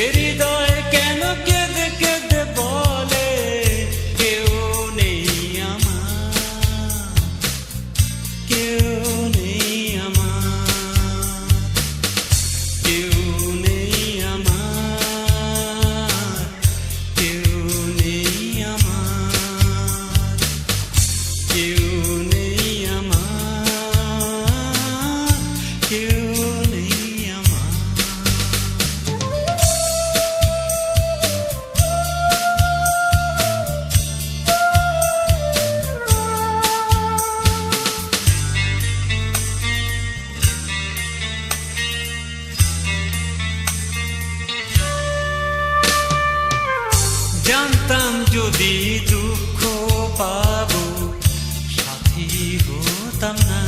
It is. জানতাম যদি দুঃখ পাবো সাথী হতাম না।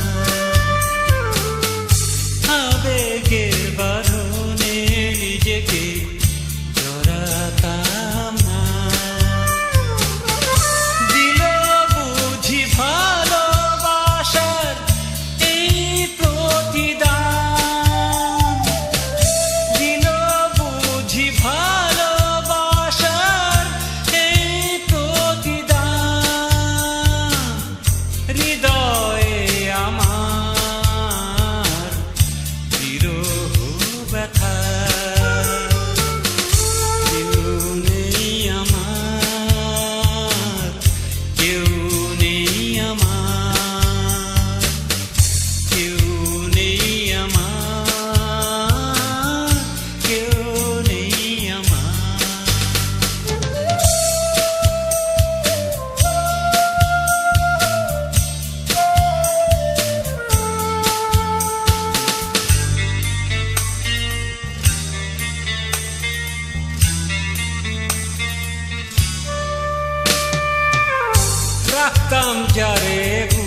নাম যারে গো